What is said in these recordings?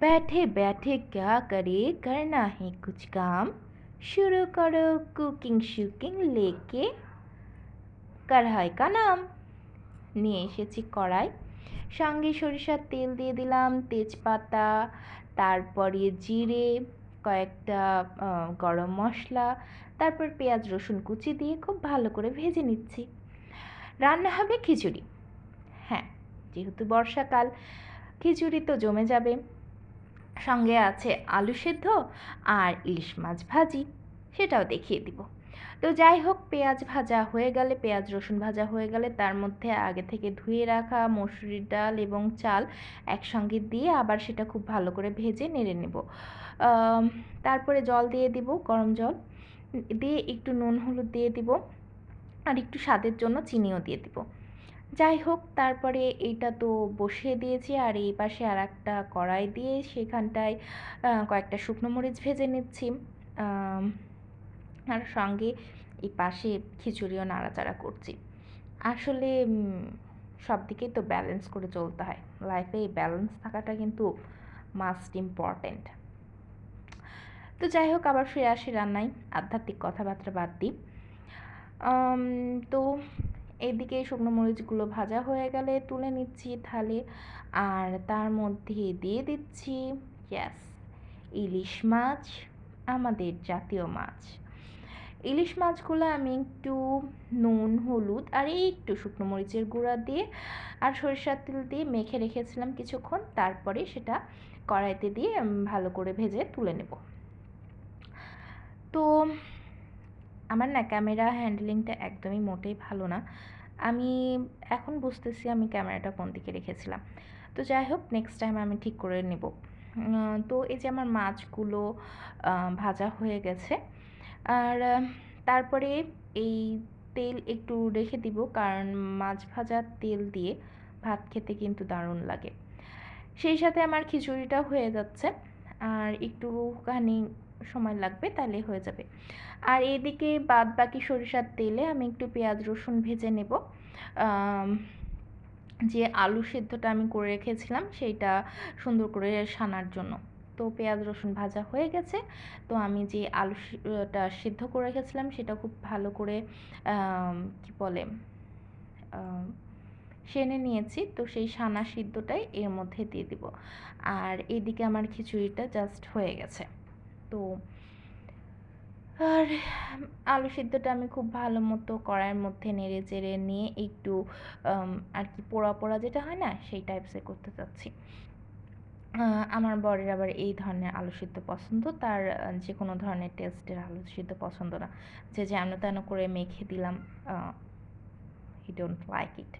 बैठे बैठे क्या करे करना है कुछ काम शुरू करो कुकिंग शुकिंग लेके কড়াই কা নাম নিয়ে এসেছি কড়াই সঙ্গে সরিষার তেল দিয়ে দিলাম তেজপাতা তারপরে জিরে কয়েকটা গরম মশলা তারপর পেঁয়াজ রসুন কুচি দিয়ে খুব ভালো করে ভেজে নিচ্ছি রান্না হবে খিচুড়ি হ্যাঁ যেহেতু বর্ষাকাল খিচুড়ি তো জমে যাবে সঙ্গে আছে আলু সেদ্ধ আর ইলিশ মাছ ভাজি, সেটাও দেখিয়ে দিব। তো যাই হোক, পেঁয়াজ ভাজা হয়ে গেলে, পেঁয়াজ রসুন ভাজা হয়ে গেলে তার মধ্যে আগে থেকে ধুয়ে রাখা মসুরির ডাল এবং চাল একসঙ্গে দিয়ে আবার সেটা খুব ভালো করে ভেজে নেড়ে নেব। তারপরে জল দিয়ে দিব, গরম জল। দিয়ে একটু নুন, হলুদ দিয়ে দিব। আর একটু স্বাদের জন্য চিনিও দিয়ে দিব। যাই হোক, তারপরে এইটা তো বসিয়ে দিয়েছি আর এই পাশে আর একটা কড়াই দিয়ে সেখানটায় কয়েকটা শুকনো মরিচ ভেজে নিচ্ছি। আর সঙ্গে এই পাশে খিচুড়িও নাড়াচাড়া করছি। আসলে সব দিকেই তো ব্যালেন্স করে চলতে হয়। লাইফে এই ব্যালেন্স থাকাটা কিন্তু মাস্ট ইম্পর্ট্যান্ট তো যাই হোক, আবার ফিরে আসি রান্নায়। আধ্যাত্মিক কথাবার্তা বাদ দিই। তো এদিকে শুকনো মরিচগুলো ভাজা হয়ে গেলে তুলে নিচ্ছি থালে আর তার মধ্যে দিয়ে দিচ্ছি গ্যাস ইলিশ মাছ, আমাদের জাতীয় মাছ। ইলিশ মাছগুলো আমি একটু নুন, হলুদ আর একটু শুকনো মরিচের গুঁড়া দিয়ে আর সরিষার তেল দিয়ে মেখে রেখেছিলাম কিছুক্ষণ, তারপরে সেটা কড়াইতে দিয়ে ভালো করে ভেজে তুলে নেব। তো আমার না ক্যামেরা হ্যান্ডলিংটা একদমই মোটেই ভালো না। আমি এখন বুঝতেছি আমি ক্যামেরাটা কোন দিকে রেখেছিলাম। তো যাই হোক নেক্সট টাইম আমি ঠিক করে নেব। তো এই যে আমার মাছগুলো ভাজা হয়ে গেছে। আর তারপরে এই তেল একটু রেখে দিব, কারণ মাছ ভাজার তেল দিয়ে ভাত খেতে কিন্তু দারুণ লাগে। সেই সাথে আমার খিচুড়িটা হয়ে যাচ্ছে। আর একটুখানি সময় লাগবে তাহলে হয়ে যাবে। আর এদিকে বাদ বাকি সরিষার তেলে আমি একটু পেঁয়াজ রসুন ভেজে নেব। যে আলু সেদ্ধটা আমি করে রেখেছিলাম সেইটা সুন্দর করে সানার জন্য। তো পেঁয়াজ রসুন ভাজা হয়ে গেছে। তো আমি যে আলুটা সিদ্ধ করে রেখেছিলাম সেটা খুব ভালো করে কি বলে সেনে নিয়েছি। তো সেই সানা সিদ্ধটাই এর মধ্যে দিয়ে দিব। আর এদিকে আমার খিচুড়িটা জাস্ট হয়ে গেছে। তো আর আলু সিদ্ধটা আমি খুব ভালো মতো কড়াইয়ের মধ্যে নেড়ে চেড়ে নিয়ে একটু আর কি পোড়া পোড়া যেটা হয় না, সেই টাইপসে করতে চাচ্ছি। আমার বরের আবার এই ধরনের আলু সিদ্ধ পছন্দ, তার যে কোনো ধরনের টেস্টের আলু সিদ্ধ পছন্দ না। যে যে যেন তেন করে মেখে দিলাম হি ডোন্ট লাইক ইট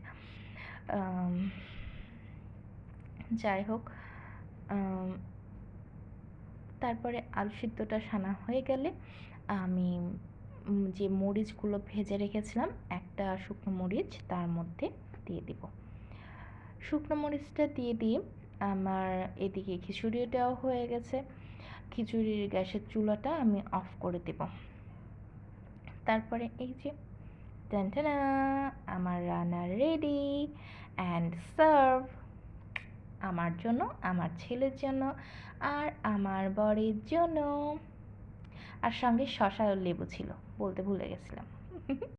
যাই হোক তারপরে আলু সিদ্ধটা সানা হয়ে গেলে আমি যে মরিচগুলো ভেজে রেখেছিলাম, একটা শুকনো মরিচ তার মধ্যে দিয়ে দিব। শুকনো মরিচটা দিয়ে দিয়ে আমার এদিকে খিচুড়িটাও হয়ে গেছে। খিচুড়ির গ্যাসের চুলাটা আমি অফ করে দেব। তারপরে এই যে টেনটেনা আমার রান্না রেডি অ্যান্ড সার্ভ আমার জন্য, আমার ছেলের জন্য আর আমার বরের জন্য। আর সঙ্গে শশা লেবু ছিল, বলতে ভুলে গেছিলাম।